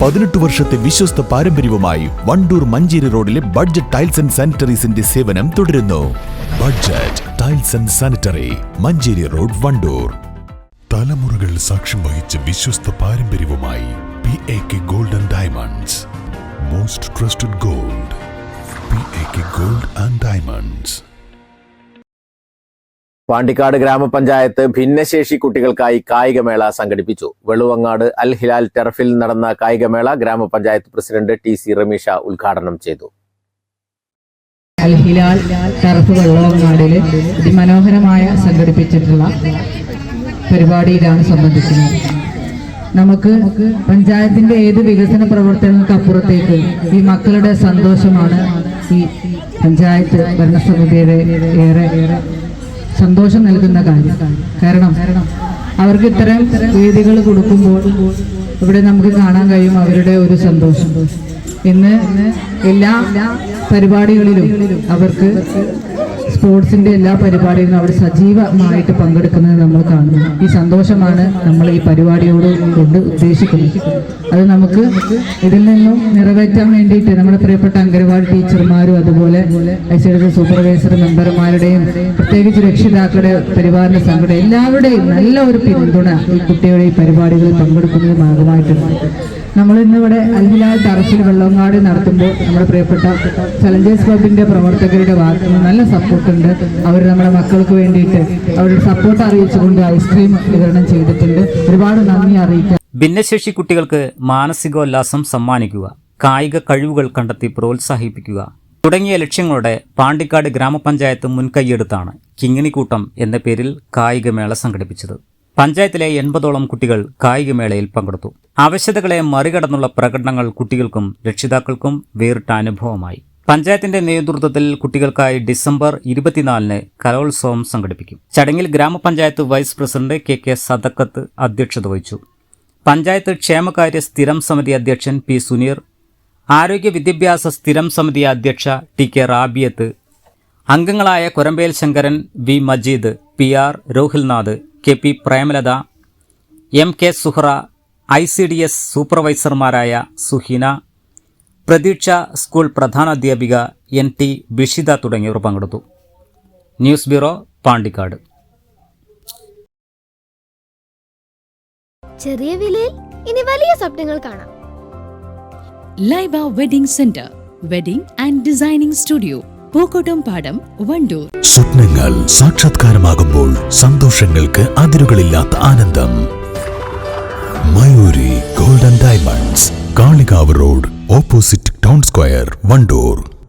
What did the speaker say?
പതിനെട്ട് വർഷത്തെ വിശ്വസ്ത പാരമ്പര്യവുമായി വണ്ടൂർ മഞ്ചേരി റോഡിലെ ബഡ്ജറ്റ് ടൈൽസ് ആൻഡ് സാനിറ്ററീസിന്റെ സേവനം തുടരുന്നു. Budget tiles and sanitary Manjeri road Wandoor. തലമുറകൾ സാക്ഷ്യം വഹിച്ച വിശ്വസ്ത പാരമ്പര്യവുമായി P A K golden diamonds most trusted gold P A K gold and diamonds Pandikkad ഗ്രാമപഞ്ചായത്ത് ഭിന്നശേഷി കുട്ടികൾക്കായി കായികമേള സംഘടിപ്പിച്ചു. വെളുവങ്ങാട് അൽ ഹിലാൽ ടെറഫിൽ നടന്ന കായികമേള ഗ്രാമപഞ്ചായത്ത് പ്രസിഡന്റ് ടി സി റമീഷ ഉദ്ഘാടനം ചെയ്തു. അൽ ഹിലാൽ ടർഫ് വെള്ളവങ്ങാടിൽ അതിമനോഹരമായ സംഘടിപ്പിച്ചിട്ടുള്ള പരിപാടിയിലാണ് സംബന്ധിക്കുന്നത്. നമുക്ക് പഞ്ചായത്തിന്റെ ഏത് വികസന പ്രവർത്തനങ്ങൾക്ക് അപ്പുറത്തേക്ക് ഈ മക്കളുടെ സന്തോഷമാണ് ഈ പഞ്ചായത്ത് ഭരണസമിതിയുടെ ഏറെ സന്തോഷം നൽകുന്ന കാര്യം. കാരണം അവർക്ക് ഇത്തരം വേദികൾ കൊടുക്കുമ്പോൾ ഇവിടെ നമുക്ക് കാണാൻ കഴിയും അവരുടെ ഒരു സന്തോഷം. ഇന്ന് എല്ലാ പരിപാടികളിലും അവർക്ക് സ്പോർട്സിന്റെ എല്ലാ പരിപാടികളും അവർ സജീവമായിട്ട് പങ്കെടുക്കുന്നത് നമ്മൾ കാണുന്നു. ഈ സന്തോഷമാണ് നമ്മൾ ഈ പരിപാടിയോട് കൊണ്ട് ഉദ്ദേശിക്കുന്നത്. അത് നമുക്ക് ഇതിൽ നിന്നും നിറവേറ്റാൻ വേണ്ടിയിട്ട് നമ്മുടെ പ്രിയപ്പെട്ട അംഗനവാടി ടീച്ചർമാരും അതുപോലെ ഐ സൂപ്പർവൈസർ മെമ്പർമാരുടെയും പ്രത്യേകിച്ച് രക്ഷിതാക്കളുടെ പരിപാലന സംഘടന എല്ലാവരുടെയും നല്ല ഒരു പിന്തുണ ഈ കുട്ടികളെ ഈ പരിപാടികളിൽ പങ്കെടുക്കുന്നതിന് ഭാഗമായിട്ടുണ്ട്. നമ്മൾ ഇന്നിവിടെ അൽഹിലാൽ ടറഫിൽ വെള്ളങ്ങാട് നടത്തുമ്പോൾ നമ്മുടെ പ്രിയപ്പെട്ട ചലഞ്ചേഴ്സ് ക്ലബിന്റെ പ്രവർത്തകരുടെ ഭാഗത്ത് നിന്ന് നല്ല സപ്പോർട്ടുണ്ട്. അവർ നമ്മുടെ മക്കൾക്ക് വേണ്ടിയിട്ട് അവരുടെ സപ്പോർട്ട് അറിയിച്ചുകൊണ്ട് ഐസ്ക്രീം വിതരണം ചെയ്തിട്ടുണ്ട്. ഒരുപാട് നന്ദി അറിയിക്കാം. ഭിന്നശേഷി കുട്ടികൾക്ക് മാനസികോല്ലാസം സമ്മാനിക്കുക കായിക കഴിവുകൾ കണ്ടെത്തി പ്രോത്സാഹിപ്പിക്കുക തുടങ്ങിയ ലക്ഷ്യങ്ങളോടെ പാണ്ടിക്കാട് ഗ്രാമപഞ്ചായത്ത് മുൻകൈയെടുത്താണ് കിങ്ങിണിക്കൂട്ടം എന്ന പേരിൽ കായികമേള സംഘടിപ്പിച്ചത്. പഞ്ചായത്തിലെ എൺപതോളം കുട്ടികൾ കായികമേളയിൽ പങ്കെടുത്തു. ആവശ്യതകളെ മറികടന്നുള്ള പ്രകടനങ്ങൾ കുട്ടികൾക്കും രക്ഷിതാക്കൾക്കും വേറിട്ട അനുഭവമായി. പഞ്ചായത്തിന്റെ നേതൃത്വത്തിൽ കുട്ടികൾക്കായി ഡിസംബർ ഇരുപത്തിനാലിന് കലോത്സവം സംഘടിപ്പിക്കും. ചടങ്ങിൽ ഗ്രാമപഞ്ചായത്ത് vice president K K Sadakkath അധ്യക്ഷത വഹിച്ചു. പഞ്ചായത്ത് ക്ഷേമകാര്യ സ്ഥിരം സമിതി അധ്യക്ഷൻ പി സുനീർ ആരോഗ്യ വിദ്യാഭ്യാസ സ്ഥിരം സമിതി അധ്യക്ഷ ടി കെ റാബിയത്ത് അംഗങ്ങളായ Korambel Shankaran V Majeed P R Rohilnath K P Premalatha M K Suhra I C D S സൂപ്പർവൈസർമാരായ Suhina Pratheeksha school പ്രധാനാധ്യാപിക എൻ ടി ബിഷിത തുടങ്ങിയവർ പങ്കെടുത്തു. News bureau Pandikkad. ചെറിയ വിലയിൽ ഇനി വലിയ സ്വപ്നങ്ങൾ കാണാം. Laiba wedding centre wedding and designing studio Pookkottumpadam Wandoor. സ്വപ്നങ്ങൾ സാക്ഷാത്കാരമാകുമ്പോൾ സന്തോഷങ്ങൾക്ക് അതിരുകളില്ലാത്ത ആനന്ദം. Mayoori golden diamonds Kalikavu road opposite town square Wandoor.